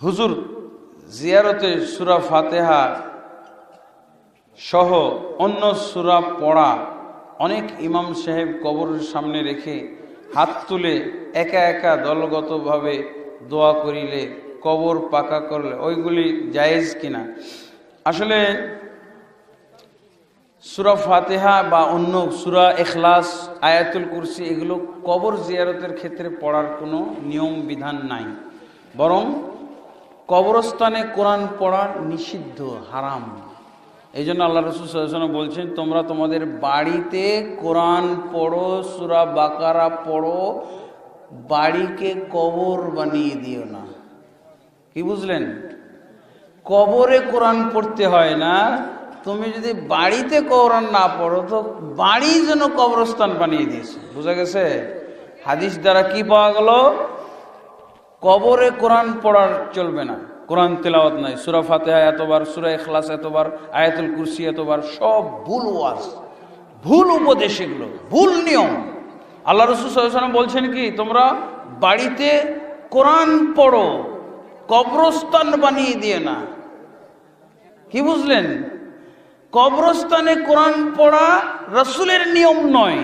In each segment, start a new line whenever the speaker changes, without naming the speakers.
হুজুর, জিয়ারতে সুরা ফাতেহা সহ অন্য সুরা পড়া অনেক ইমাম সাহেব কবরের সামনে রেখে হাত তুলে একা একা দলগতভাবে দোয়া করিলে, কবর পাকা করলে, ওইগুলি জায়েজ কিনা? আসলে সুরা ফাতেহা বা অন্য সুরা এখলাস আয়াতুল কুরসি, এগুলো কবর জিয়ারতের ক্ষেত্রে পড়ার কোনো নিয়ম বিধান নাই। বরং কবরস্থানে কোরআন পড়া নিষিদ্ধ, হারাম। এই জন্য আল্লাহ রসুল বলছেন, তোমরা তোমাদের বাড়িতে কোরআন পড়ো, সুরা বাকারা পড়ো, বাড়িকে কবর বানিয়ে দিও না। কি বুঝলেন? কবরে কোরআন পড়তে হয় না, তুমি যদি বাড়িতে কোরআন না পড়ো, তো বাড়ি যেন কবরস্থান বানিয়ে দিয়েছে। বুঝা গেছে? হাদিস দ্বারা কি পাওয়া গেল? কবরে কোরআন পড়ার চলবে না। কোরআন তেলাওয়াত নাই। সুরা ফাতেহা এতবার, সুরা এখলাস এতবার, আয়াতুল কুরসি এতবার, সব ভুল ওয়াজ, ভুল উপদেশ এগুলো, ভুল নিয়ম। আল্লাহ রসুল সাল্লাম বলছেন কি, তোমরা বাড়িতে কোরআন পড়ো, কবরস্থান বানিয়ে দিয়ে না। কি বুঝলেন? কবরস্থানে কোরআন পড়া রসুলের নিয়ম নয়।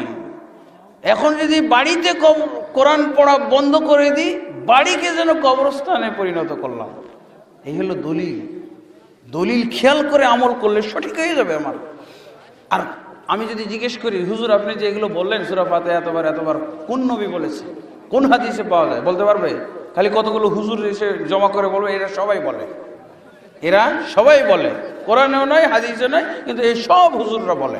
এখন যদি বাড়িতে কোরআন পড়া বন্ধ করে দিই বাড়িকে যেন কবরস্থানে পরিণত করলাম। এই হলো দলিল। দলিল খেয়াল করে আমল করলে সঠিক হয়ে যাবে আমার। আর আমি যদি জিজ্ঞেস করি, হুজুর, আপনি যে এগুলো বললেন, সুরা ফাতে এতবার এতবার, কোন নবী বলেছে? কোন হাদিসে পাওয়া যায়? বলতে পারবে? খালি কতগুলো হুজুর এসে জমা করে বলবে, এরা সবাই বলে। এরা সবাই বলে। কোরআনেও নয় হাদিসে নয়, কিন্তু এই সব হুজুররা বলে।